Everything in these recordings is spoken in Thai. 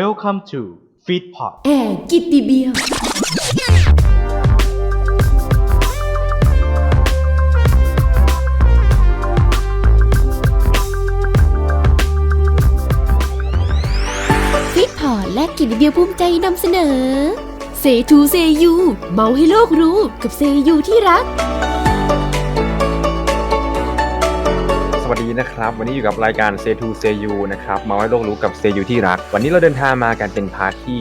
Welcome to Feedpot แอร์กิตติเบียว ฟิตพอร์ตและกิตติเบียวภูมิใจนำเสนอ เซทูเซยู เมาให้โลกรู้กับเซยูที่รัก สวัสดีนะครับ วันนี้อยู่กับรายการ s ซ to s ซ You นะครับมาให้โลกรู้กับ s ซ You ที่รัก วันนี้เราเดินทางมากันเป็นพาร์ทที่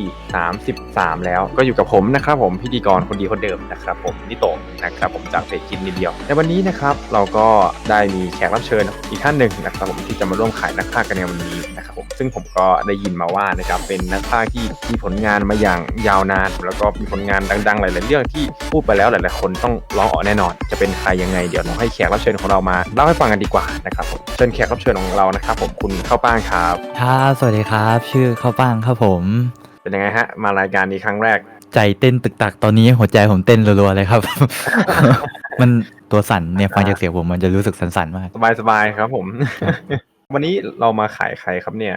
33 แล้ว ก็อยู่กับผมนะครับผมพิธีกรคนดีคนเดิมนะครับผมนิโตะนะครับผมจากเพจกินนิดเดียว ในวันนี้นะครับเราก็ได้มีแขกรับเชิญอีกท่านหนึ่งนะครับผมที่จะมาร่วมขายนักพากย์กันในวันนี้นะครับผมซึ่งผมก็ได้ยินมาว่านะครับเป็นนักพากย์ที่มีผลงานมาอย่างยาวนาน แล้วก็มีผลงานดังๆ หลายๆเรื่องที่พูดไปแล้วหลายๆคนต้องร้องอ๋อแน่นอน จะเป็นใครยังไงเดี๋ยวเราให้แขกรับเชิญของเรามาเล่าให้ฟังกันดีกว่านะครับผมเชิญแขกรับเชิญของเรานะครับผมคุณเข้าป้างครับครับสวัสดีครับ ชื่อข้าวป้างครับผม เป็นยังไงฮะ มารายการนี้ครั้งแรก ใจเต้นตึกตักตอนนี้หัวใจผมเต้นรัวๆเลยครับ มันตัวสั่นเนี่ยฟังจากเสียงผมมันจะรู้สึกสั่นๆมากสบายๆครับผม วันนี้เรามาขายใครครับเนี่ย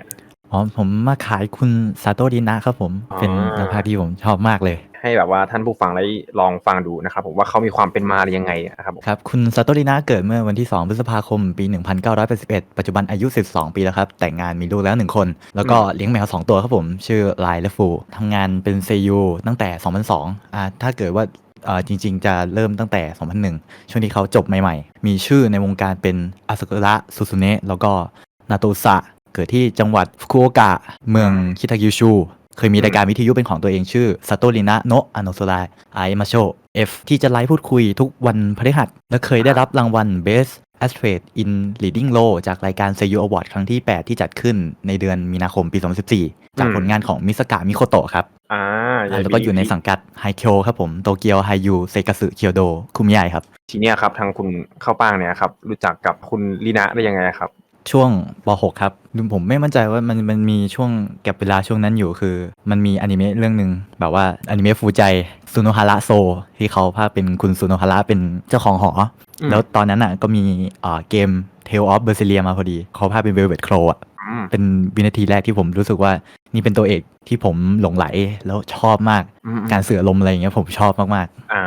อ๋อ ผมมาขายคุณซาโตะดินะครับผม อ๋อ เป็นนักพากย์ที่ผมชอบมากเลย ให้แบบว่าท่านผู้ฟังได้ลองฟังดูนะครับผมว่าเขามีความเป็นมายังไงนะครับผม ครับ คุณซาโตะดินะเกิดเมื่อวันที่ 2 พฤษภาคม ปี 1981 ปัจจุบันอายุ 12 ปีแล้วครับ แต่งงานมีลูกแล้ว 1 คน แล้วก็เลี้ยงแมว 2 ตัวครับผม ชื่อไลและฟูทำงานเป็นเซยูตั้งแต่ 2002อ่าถ้าเกิดว่าเอ่อจริง ๆ จะเริ่มตั้งแต่ 2001 ช่วงที่เขาจบใหม่ ๆ มีชื่อในวงการเป็นอาสกุระซูซุเนะแล้วก็นาโตซะ เกิดที่จังหวัดฟุกุโอกะ เมืองคิทากิวชู เคยมีรายการวิทยุเป็นของตัวเองชื่อ s a t o r i n a no a n o s o r a i m a s h o F ที่จะไลฟ์พูดคุยทุกวันพฤหัส และเคยได้รับรางวัล Best a s t r a t in Leading Role จากรายการ Seiyu Award ครั้งที่ 8 ที่จัดขึ้นในเดือนมีนาคมปี 2014 จากผลงานของมิสกะมิโคโตะครับอ่าอ่าแล้วก็อยู่ในสังกัดไฮเคียวครับผม โตเกียวไฮยูเซก s สึเคียวโด คุมิยายครับ ทีเนี้ยครับทางคุณเข้าป้างเนี่ยครับ รู้จักกับคุณลีนะได้ยังไงครับ ช่วงป .6 ครับผมไม่มั่นใจว่ามันมันมีช่วงแก็บเวลาช่วงนั้นอยู่คือ มันมีอนิเมะเรื่องหนึ่งแบบว่าอนิเมะฟูใจซูโนฮาระโซ ที่เขาภาคเป็นคุณซูโนฮาระเป็นเจ้าของหอออืมแล้วตอนนั้นอะก็มีอ่าเกม Tale of Berseria มาพอดี เขาภาคเป็น Velvet Crow อะ อืม เป็นวินาทีแรกที่ผมรู้สึกว่า นี่เป็นตัวเอกที่ผมหลงไหลแล้วชอบมาก อืมการเสือลมอะไรอย่างเงี้ยผมชอบมากอ่า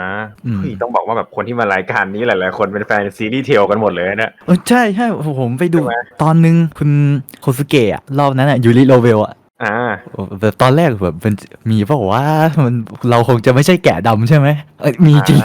อืมเฮ้ยต้องบอกว่าแบบคนที่มารายการนี้หลายๆคนเป็นแฟนซีรีส์เทลกันหมดเลยนะๆเออใช่ใช่ผมไปดู ใช่ไหม ตอนนึงคุณโคสุเกะอะรอบนั้นอะยูริโรเวลอะอ่าแบบตอนแรกแบบมันมีเปล่าว่ามันเราคงจะไม่ใช่แกะดำใช่ไหมเอ้ยมีจริง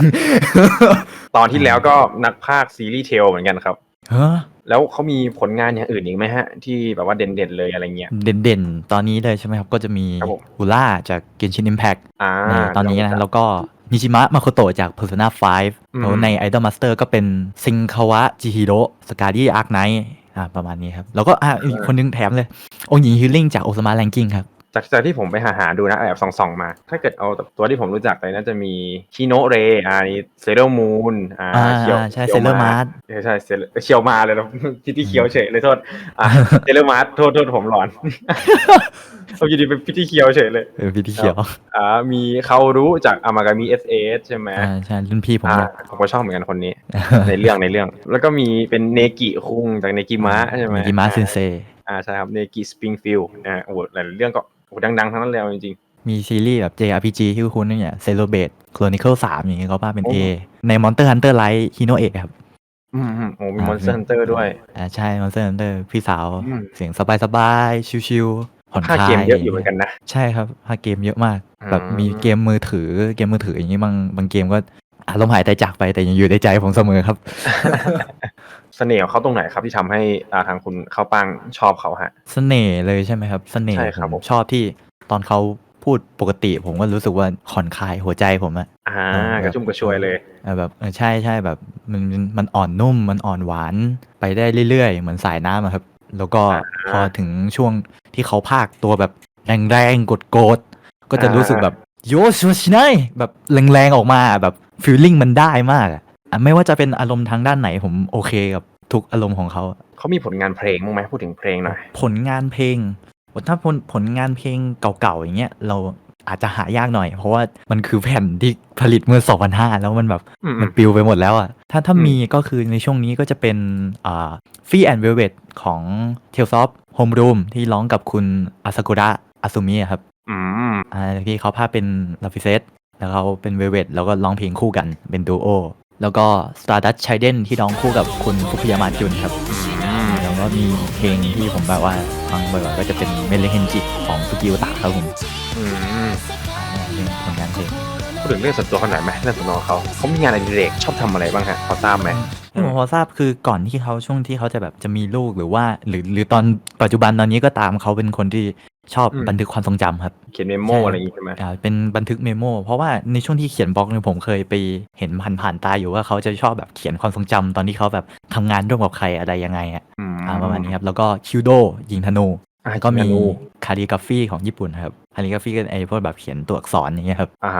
ตอนที่แล้วก็นักพากย์ซีรีส์เทลเหมือนกันครับเฮ้อ แล้วเขามีผลงานอย่างอื่นอีกไหมฮะ ที่แบบว่าเด่นๆเลยอะไรเงี้ย เด่นๆ ตอนนี้เลยใช่ไหมครับ ก็จะมีครับผมอุล่าจาก Genshin Impact อ่าในตอนนี้นะแล้วก็นิชิมะมาโคโตะจาก Persona 5อืมแล้วใน Idol Master ก็เป็นซิงคาวะจิฮิโร่สกาดี้อาร์คไนท์อ่าประมาณนี้ครับ แล้วก็อ่าอีกคนนึงแถมเลย องค์หญิงฮิลลิ่งจากโอซามาแรงกิ้งครับ จากจากที่ผมไปหาหาดูนะแอบส่องๆมา ถ้าเกิดเอาตัวที่ผมรู้จักเลยน่าจะมีชิโนเรอ่าเซเลอร์มูนอ่าอ่าเคียวใช่คียวเซเลอร์มาร์เออใช่เซเลเคียวมาเลยนะพี่ที่เคียวเฉยเลยโทษอ่าเซเลอร์มาร์โทษโทษผมหลอนผมอยู่ดีเป็นพี่ที่เคียวเฉยเลยเออพี่ที่เขียวอ่ามีเขารู้จากอามากามิเอสเอสใช่ไหมอ่าใช่รุ่นพี่ผมอ่าเลยผมก็ชอบเหมือนกันคนนี้ ในเรื่องในเรื่อง แล้วก็มีเป็นเนกิคุงจากเนกิมะใช่ไหมกิมาเซนเซ อ่าใช่ครับเนกิสปริงฟิลด์นะฮะโอ้โหหลายๆเรื่องก็โอ้โหดังๆทั้งนั้นเลยเอาจริง มีซีรีส์แบบ JRPG ที่คุณนี่เนี่ย Celebrate Chronicle 3 อย่างเงี้ยเขาว่าเป็น โอ้ A ใน Monster Hunter Rise Hino เอกครับ ๆอืมอืมโอ้มีอ่ามอนสเตอร์ฮันเตอร์ด้วย อ่าใช่ Monster Hunter พี่สาว อืม เสียงสบายๆ ชิวๆ ผ่อนคค่าลายเกมเยอะอยู่เหมือนกันนะ ใช่ครับภาคเกมเยอะมากอืมแบบมีเกมมือถือเกมมือถืออย่างงี้บางบางเกมก็อาลมหายใจจากไปแต่ยังอยู่ในใจผมเสมอครับ เสน่ห์ของเขาตรงไหนครับที่ทำให้อ่าทางคุณเข้าปังชอบเขาฮะ เสน่ห์เลยใช่ไหมครับ เสน่ห์ใช่ครับผผมมชอบที่ตอนเขาพูดปกติผมก็รู้สึกว่าผ่อนคลายหัวใจผมอะอ่าเออกระชุ่มกระชวยเลยเออแบบเออใช่ใช่แบบมันมันมันอ่อนนุ่มมันอ่อนหวานไปได้เรื่อยๆ เหมือนสายน้ำอะครับ แล้วก็อ่าพอถึงช่วง ที่เขาพากตัวแบบแรงๆกดๆก็จะอ่ารู้รู้สึกแบบโยชชินายแบบแรงๆออกมาแบบฟีลลิ่งมันได้มากอะอะไม่ว่าจะเป็นอารมณ์ทางด้านไหนผมโอเคกับทุกอารมณ์ของเขาอะเขามีผลงานเพลงบ้างไหมพูดถึงเพลงหน่อยผลงานเพลงถ้าผลผลงานเพลงเก่าๆอย่างเงี้ยเราอาจจะหายากหน่อย เพราะว่ามันคือแผ่นที่ผลิตเมื่อ 2005 แล้วมันแบบอืมมันปลิวไปหมดแล้วอะถ้าถ้าอืมมีก็คือในช่วงนี้ก็จะเป็นอ่าฟรีแอนด์เวลเวของ Tales of Homeroom ที่ร้องกับคุณอาซากุระอาซูมิครับอืมอ่าที่เขาภาพเป็นลาฟิเซตแล้วเขาเป็นเวเวตแล้วก็ร้องเพลงคู่กันเป็นดูโอแล้วก็ Stardust c h i d e n ที่ร้องคู่กับคุณฟุคุยามาจุนครับอืมแล้วก็มีเพลงที่ผมแบบว่าฟังบ่อยๆก็จะเป็นเมเลเฮนจิของสุกิวตะครับผม พูดถึงเรื่องส่วนตัวเขาหน่อยไหมเรื่องส่วนตัวของเขาเขามีงานอดิเรกชอบทำอะไรบ้างฮะพอทราบไหม ที่ผมพอทราบคือก่อนที่เขาช่วงที่เขาจะแบบจะมีลูกหรือว่า หรือหรือตอนปัจจุบันตอนนี้ก็ตามเขาเป็นคนที่ชอบบันทึกความทรงจำครับ เขียนเมโมใช่ อะไรอย่างงี้ใช่ไหมอ่าเป็นบันทึกเมโมเพราะว่าในช่วงที่เขียนบล็อกเนี่ยผมเคยไปเห็นผ่านผ่านๆตาอยู่ว่าเขาจะชอบแบบเขียนความทรงจำตอนที่เขาแบบทำงานร่วมกับใครอะไรยังไงอะอืมอ่าประมาณนี้ครับแล้วก็คิวโดยิงธนูอ่าแล้วก็มียิงธนูคาลิกราฟีของญี่ปุ่นครับ คาลิกราฟีก็ไอพวกแบบเขียนตัวอักษรอย่างเงี้ยครับอ่า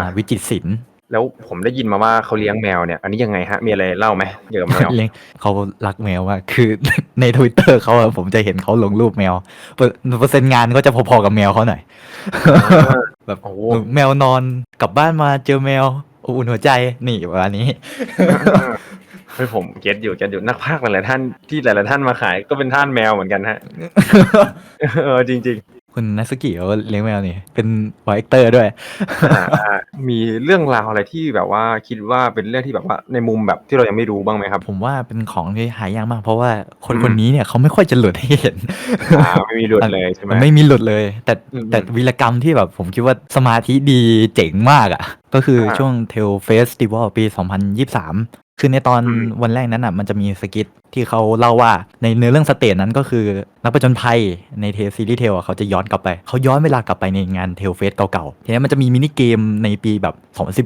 อ่าวิจิตรศิลป์แล้วผมได้ยินมาว่าเขาเลี้ยงแมวเนี่ย อันนี้ยังไงฮะ มีอะไรเล่าไหมเกี่ยวกับแมวเลี้ยงเขารักแมวมากคือในทวิตเตอร์เขาอะผมจะเห็นเขาลงรูปแมวเปอร์เปอร์เซ็นต์งานก็จะพอๆกับแมวเขาหน่อย แบบโอ้แมวนอนกลับบ้านมาเจอแมวอบอุ่นหัวใจนี่ประมาณนี้เฮ้ยผมเก็ตอยู่เก็ตอยู่นักพากย์หลายๆท่านที่หลายๆท่านมาขายก็เป็นท่านแมวเหมือนกันฮะเออจริง คุณนัสกิเขาเลี้ยงแมวนี่ เป็นวอยเอ็กเตอร์ด้วยๆอ่าอ่ามีเรื่องราวอะไรที่แบบว่าคิดว่าเป็นเรื่องที่แบบว่าในมุมแบบที่เรายังไม่รู้บ้างไหมครับ ผมว่าเป็นของที่หายากมาก เพราะว่าคนอืมคนนี้เนี่ยเขาไม่ค่อยจะหลุดให้เห็นอ่าไม่มีหลุดเลยใช่ไหมนไม่มีหลุดเลย แต่อืมแต่วีรกรรมที่แบบผมคิดว่าสมาธิดีเจ๋งมากอะ่ะ ก็คืออาช่วงเทลเฟสติวัลปี 2023 คือในตอนอืมวันแรกนั้นอะมันจะมีสกิท ที่เขาเล่าว่าในเนื้อเรื่องสเตจนั้นก็คือ นักประจนภัยในเทซีรีส์เทลเขาจะย้อนกลับไป เขาย้อนเวลากลับไปในงานเทลเฟสเก่าๆทีนี้มันจะมีมินิเกมในปีแบบ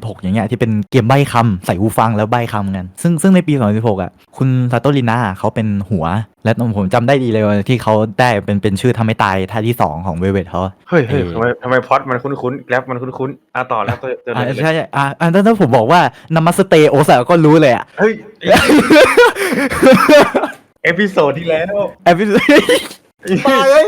2016 อย่างเงี้ยที่เป็นเกมใบ้คำใส่หูฟังแล้วใบ้คำกันซึ่งซึ่งในปี 2016 อะ คุณซาโตรินาเขาเป็นหัว และผมจำได้ดีเลยว่าที่เขาได้เป็นเป็นชื่อทำให้ตายท่าที่ 2 ของเวเวทเขาเฮ้ยเฮ้ยเออทำไมทำไมพล็อดมันคุ้นๆแกร็บมันคุ้นๆอะต่อแล้วตัวตัวอ่าเลยใช่ใช่อ่าอันนั้นถ้าผมบอกว่านามัสเตโอซาก็รู้เลยอะเฮ้ย เอพิโซดที่แล้วแอปตายเลย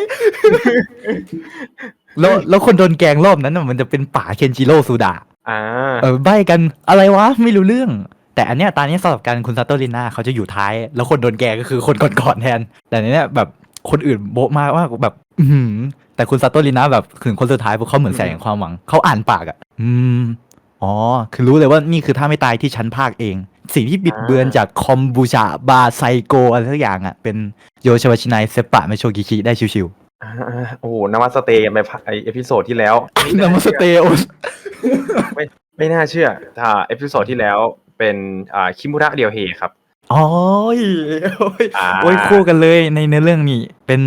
แล้วแล้วคนโดนแกล้งรอบนั้นน่ะมันจะเป็นป่าเคนจิโร่ซูดะอ่าเออใบกันอะไรวะไม่รู้เรื่อง แต่อันเนี้ยตอนนี้สำหรับการคุณซาโตริน่าเขาจะอยู่ท้าย แล้วคนโดนแกล้งก็คือคนก่อนๆแทน แต่ในเนี้ยแบบคนอื่นโบ๊ะมากว่าแบบ อือหือแต่คุณซาโตริน่าแบบถึงคนสุดท้ายพวกเขาเหมือนแสงความหวังเขาอ่านปากอะ อืม อ๋อ คือรู้เลยว่านี่คือท่าไม่ตายที่ฉันภาคเอง สิ่งที่บิดเบือนจากคอมบูชาบาไซโกอะไรสักอย่างอะ เป็นโยชวาชินายเซปะเมโชกิชิได้ชิวอ่าโอ้โหนวัตสเตย์กันไปพะไอเอพิโซดที่แล้วๆนามัสเตโอไม่ไม่น่าเชื่อถ้าเอพิโซดที่แล้วเป็นอ่าคิมุระเดียวเฮครับอ๋อโอ้ยอ่าโอ้ยคู่กันเลยในเนื้อเรื่องนี้เป็น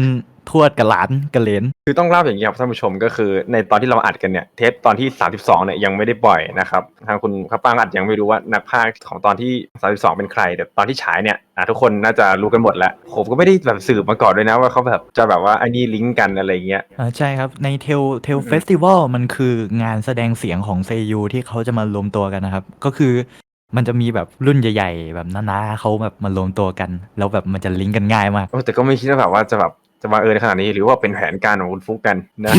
ทวดกับหลานกับเหลน คือต้องเล่าอย่างนี้ครับท่านผู้ชมก็คือในตอนที่เราอัดกันเนี่ยเทปตอนที่ 32เนี่ยยังไม่ได้ปล่อยนะครับทางคุณข้าวป้างอัดยังไม่รู้ว่านักพากย์ของตอนที่ 32 เป็นใคร แต่ตอนที่ฉายเนี่ยอะทุกคนน่าจะรู้กันหมดแล้วผมก็ไม่ได้แบบสืบมาก่อนด้วยนะว่าเขาแบบจะแบบว่าไอ้นี่ลิงก์กันอะไรเงี้ยอ่าใช่ครับ ในเทลเทลอืมเฟสติวัลมันคืองานแสดงเสียงของเซยูที่เขาจะมารวมตัวกันนะครับ ก็คือมันจะมีแบบรุ่นใหญ่ ๆ แบบน้าๆเขาแบบมารวมตัวกัน แล้วแบบมันจะลิงก์กันง่ายมาก โอ้แต่ก็ไม่คิดว่าแบบว่าจะแบบ จะมาเออขนาดนี้หรือว่าเป็นแผนการของคุณฟุกกันนะ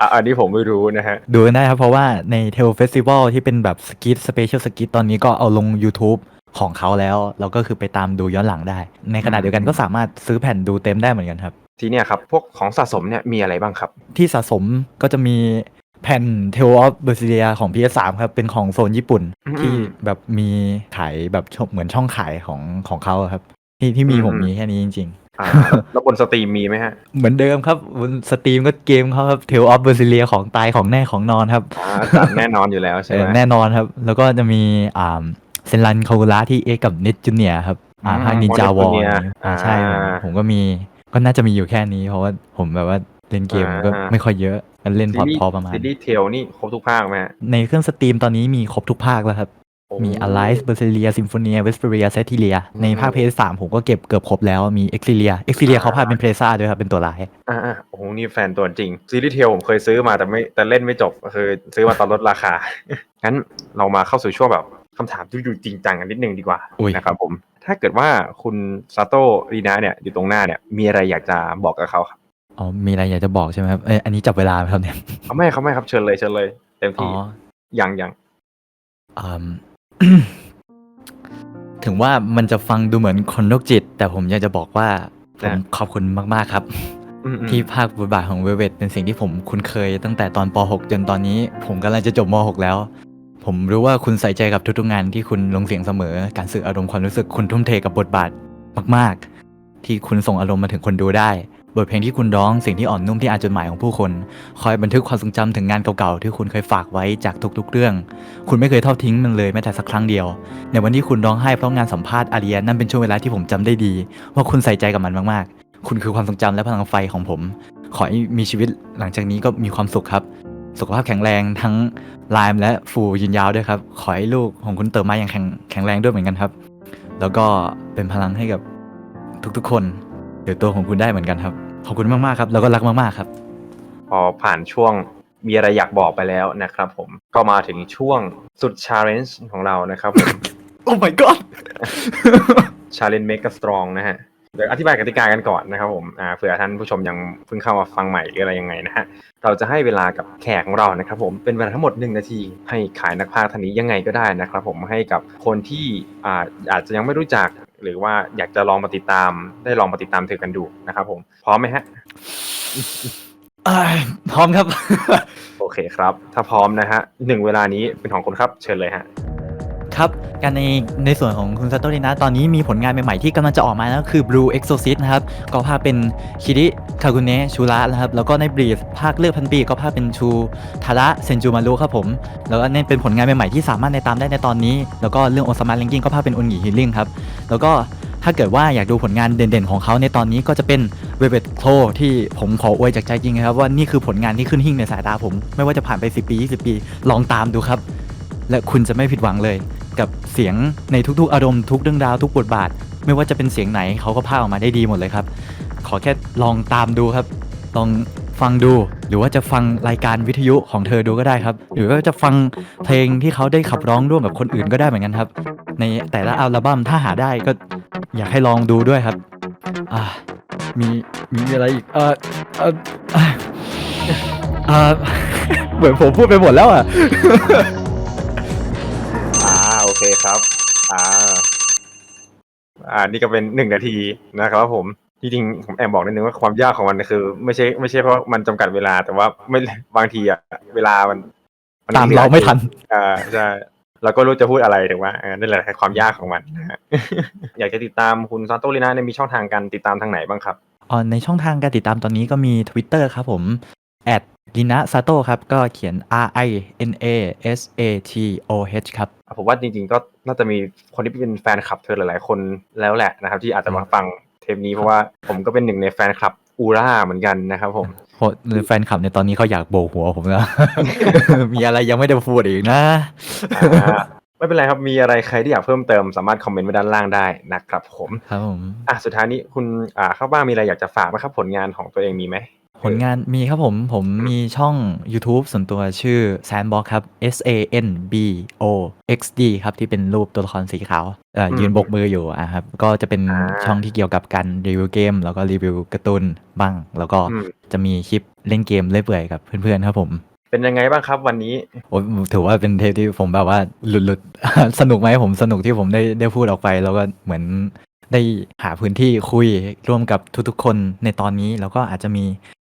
อะอันนี้ผมไม่รู้นะฮะ ดูกันได้ครับ เพราะว่าในเทลเฟสติวัลที่เป็นแบบสกิทสเปเชียลสกิทตอนนี้ก็เอาลง YouTube ของเขาแล้วแล้วก็คือไปตามดูย้อนหลังได้ ในขณะเดียวกันก็สามารถซื้อแผ่นดูเต็มได้เหมือนกันครับ ทีเนี้ยครับ พวกของสะสมเนี่ยมีอะไรบ้างครับ ที่สะสมก็จะมีแผ่น Tale of Berseria ของ PS3 ครับ เป็นของโซนญี่ปุ่นอืมที่แบบมีขายแบบช่องเหมือนช่องขายของของเขาอะครับ ที่ที่มีอืมผมมีแค่นี้จริง อ่าแล้วบนสตรีมมีไหมฮะๆเหมือนเดิมครับบนสตรีมก็เกมเขาครับ Tale of Berseria ของตายของแน่ของนอนครับอ่าจัดแน่นอนอยู่แล้วใช่เอไหอมแน่นอนครับ แล้วก็จะมีอ่าเซนรันคาวุระที่เอ็กกับเน t จูเนียครับอ่าอืมภาคนินจาวอ Net Junior อ่าใช่ผมอ่าผมก็มีก็น่าจะมีอยู่แค่นี้ เพราะว่าผมแบบว่าเล่นเกมก็อ่าไม่ค่อยเยอะก็เล่นพอซีรีส์พอประมาณซีรีส์เทลนี่ครบทุกภาคไหมฮะในเครื่องสตรีมตอนนี้มีครบทุกภาคแล้วครับโอ้ มี Alive b e r s e l i a Symphonia Vesperia s e t i l i a ในภาค PS3 ผมก็เก็บเกือบครบแล้วมี Exilia Exilia เขาพาเป็นเพลซ่าด้วยครับ เป็นตัวร้าย อ่าอ่าโอ้โห นี่แฟนตัวจริง ซีรีส์เทลผมเคยซื้อมาแต่ไม่แต่เล่นไม่จบก็คือซื้อมาตอนลดราคา งั้นเรามาเข้าสู่ช่วงแบบคำถามที่ดูจริงจังกันนิดนึงดีกว่าอุ๊ยนะครับผม ถ้าเกิดว่าคุณซาโตะรีนาเนี่ยอยู่ตรงหน้าเนี่ยมีอะไรอยากจะบอกกับเขาครับอ๋อมีอะไรอยากจะบอกใช่ไหมครับเอ้ยอันนี้จับเวลาไหมครับเนี่ยเอาไม่ครับไม่ครับเชิญเลยเชิญเลย เต็มอ๋อที่ยังยังอืม ถึงว่ามันจะฟังดูเหมือนคนโรคจิต แต่ผมอยากจะบอกว่าผมขอบคุณมาก ๆ ครับอืมอืมที่ภาคบทบาทของเวเวตเป็นสิ่งที่ผมคุ้นเคยตั้งแต่ตอนป .6 จนตอนนี้ ผมกำลังจะจบม .6 แล้ว ผมรู้ว่าคุณใส่ใจกับทุกๆงานที่คุณลงเสียงเสมอ การสื่ออารมณ์ความรู้สึกคุณทุ่มเทกับบทบาทมาก ๆ ที่คุณส่งอารมณ์มาถึงคนดูได้ บทเพลงที่คุณร้องสิ่งที่อ่อนนุ่มที่อ่านจดหมายของผู้คน คอยบันทึกความทรงจำถึงงานเก่าๆ ที่คุณเคยฝากไว้จากทุกๆเรื่อง คุณไม่เคยทอดทิ้งมันเลยแม้แต่สักครั้งเดียว ในวันที่คุณร้องไห้เพราะงานสัมภาษณ์อาเรียนั่นเป็นช่วงเวลาที่ผมจำได้ดี ว่าคุณใส่ใจกับมันมากๆ คุณคือความทรงจำและพลังไฟของผม ขอให้มีชีวิตหลังจากนี้ก็มีความสุขครับ สุขภาพแข็งแรงทั้งลม์และฟูยืนยาวด้วยครับขอให้ลูกของคุณเติบมาอย่างแข็งแข็งแรงด้วยเหมือนกันครับ แล้วก็เป็นพลังให้กับทุกๆคน เดี๋ยวตัวของคุณได้เหมือนกันครับ ขอบคุณมากๆครับ แล้วก็รักมากๆครับ พอผ่านช่วงมีอะไรอยากบอกไปแล้วนะครับผม ก็มาถึงช่วงสุดชาเลนจ์ของเรานะครับผม โอ้ my god ชาเลนจ์เมกะสตรองนะฮะ เดี๋ยวอธิบายกติกากันก่อนนะครับผมอ่าเผื่อท่านผู้ชมยังเพิ่งเข้ามาฟังใหม่หรืออะไรยังไงนะฮะ เราจะให้เวลากับแขกของเรานะครับผมเป็นเวลาทั้งหมด 1 นาที ให้ขายนักพากย์ท่านนี้ยังไงก็ได้นะครับผมให้กับคนที่อ่าอาจจะยังไม่รู้จัก หรือว่าอยากจะลองมาติดตามได้ลองมาติดตามเธอกันดูนะครับผมพร้อมไหมฮะอ่าพร้อมครับ โอเคครับ ถ้าพร้อมนะฮะหนึ่งเวลานี้เป็นของคุณครับ เชิญเลยฮะ ครับการในในส่วนของคุณซาโตรินะตอนนี้มีผลงานใหม่ๆที่กำลังจะออกมาแล้วคือ Blue Exorcist นะครับก็ภาคเป็นคิริคากุเนะชูระนะครับแล้วก็ใน Brief ภาคเลือกพันปีก็ภาคเป็นชูทาระเซนจูมารุครับผม แล้วก็นี่เป็นผลงานใหม่ๆที่สามารถในตามได้ในตอนนี้ แล้วก็เรื่องโอซามาเลงกิ้งก็ภาคเป็นอุนหงีฮิลลิ่งครับแล้วก็ถ้าเกิดว่าอยากดูผลงานเด่นๆของเขาในตอนนี้ก็จะเป็นเวเบตโ o ที่ผมขออวยจากใจจริงครับว่านี่คือผลงานที่ขึ้นหิ่งในสายตาผม ไม่ว่าจะผ่านไป 10 ปี 20 ปี ลองตามดูครับ และคุณจะไม่ผิดหวังเลย กับเสียงในทุกๆ อารมณ์ทุกเรื่องราวทุกบทบาท ไม่ว่าจะเป็นเสียงไหนเขาก็พากออกมาได้ดีหมดเลยครับ ขอแค่ลองตามดูครับ ลองฟังดู หรือว่าจะฟังรายการวิทยุของเธอดูก็ได้ครับ หรือว่าจะฟังเพลงที่เขาได้ขับร้องร่วมกับคนอื่นก็ได้เหมือนกันครับ ในแต่ละอัลบั้มถ้าหาได้ก็อยากให้ลองดูด้วยครับอ่ามีมีอะไรอีกเออเออเอ่อเออเหมือนผมพูดไปหมดแล้วอะ เคครับ อ่า อ่า นี่ก็เป็นหนึ่งนาทีนะครับผมจริงๆผมแอบบอกนิดนึงว่าความยากของมันคือ ไม่ใช่ไม่ใช่เพราะมันจำกัดเวลา แต่ว่าไม่บางทีอะเวลามันนตามเราไม่ทัน อ่าใช่เราก็รู้จะพูดอะไรถึงว่าเออนั่นแหละคือความยากของมันนะฮะอยากจะติดตามคุณซานโตลินาเนี่ยมีช่องทางการติดตามทางไหนบ้างครับอ๋อในช่องทางการติดตามตอนนี้ก็มี Twitter ครับผม l i n a s a t o ครับ ก็เขียน R I N A S A T O H ครับ ผมว่าจริงๆก็น่าจะมีคนที่เป็นแฟนคลับเธอหลายๆคนแล้วแหละนะครับ ที่อาจจะมาฟังเทปนี้เพราะว่าผมก็เป็นหนึ่งในแฟนคลับอูราเหมือนกันนะครับผมโหแฟนคลับในตอนนี้เขาอยากโบกหัวผมนะมีอะไรยังไม่ได้พูดอีกนะอ่าไม่เป็นไรครับ มีอะไรใครที่อยากเพิ่มเติมสามารถคอมเมนต์ไว้ด้านล่างได้นะครับผม ครับผม อะสุดท้ายนี้คุณอ่าเข้าบ้างมีอะไรอยากจะฝากไหมครับผลงานของตัวเองมีไหม ผลงานมีครับผม ผมมีช่อง YouTube ส่วนตัวชื่อ Sandbox ครับ S A N B O X D ครับ ที่เป็นรูปตัวละครสีขาวเอ่อยืนบกมืออยู่อะครับ ก็จะเป็นช่องที่เกี่ยวกับการรีวิวเกม แล้วก็รีวิวการ์ตูนบ้าง แล้วก็อืมจะมีคลิปเล่นเกมเล่อยเปื่อยกับเพื่อนๆครับผม เป็นยังไงบ้างครับวันนี้โอ้ยถือว่าเป็นเทปที่ผมแบบว่าหลุดๆ สนุกไหมผมสนุกที่ผมได้ได้พูดออกไป แล้วก็เหมือนได้หาพื้นที่คุยร่วมกับทุกๆ คนในตอนนี้ แล้วก็อาจจะมี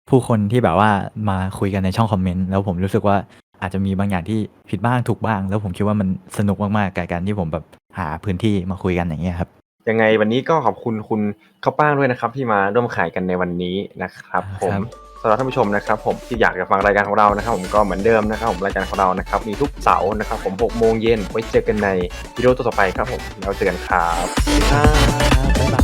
ผู้คนที่แบบว่ามาคุยกันในช่องคอมเมนต์แล้วผมรู้สึกว่าอาจจะมีบางอย่างที่ผิดบ้างถูกบ้าง แล้วผมคิดว่ามันสนุกมากๆกับการที่ผมแบบหาพื้นที่มาคุยกันอย่างเงี้ยครับยังไงวันนี้ก็ขอบคุณคุณข้าวป้างด้วยนะครับ ที่มาร่วมขายกันในวันนี้นะครับผมครับสำหรับท่านผู้ชมนะครับผมที่อยากจะฟังรายการของเรานะครับ ผมก็เหมือนเดิมนะครับ ผมรายการของเรานะครับมีทุกเสาร์นะครับ ผม6โมงเย็นไว้เจอกันในวิดีโอต่อๆไปครับผมแล้วเจอกันครับบ๊ายบาย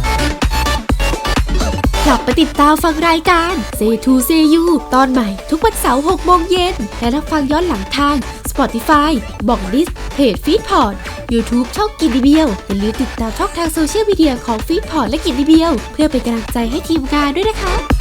กลับไปติดตามฟังรายการ Say to Say You ตอนใหม่ทุกวันเสาร์6โมงเย็น และรับฟังย้อนหลังทาง Spotify บอกดิสเพจ f e e d p o d YouTube ช่องกินดีเบียวอย่าลืมติดตามช่องทางโซเชียลมีเดียของ f e e d p o d และกินดีเบียว เพื่อเป็นกำลังใจให้ทีมงานด้วยนะคะ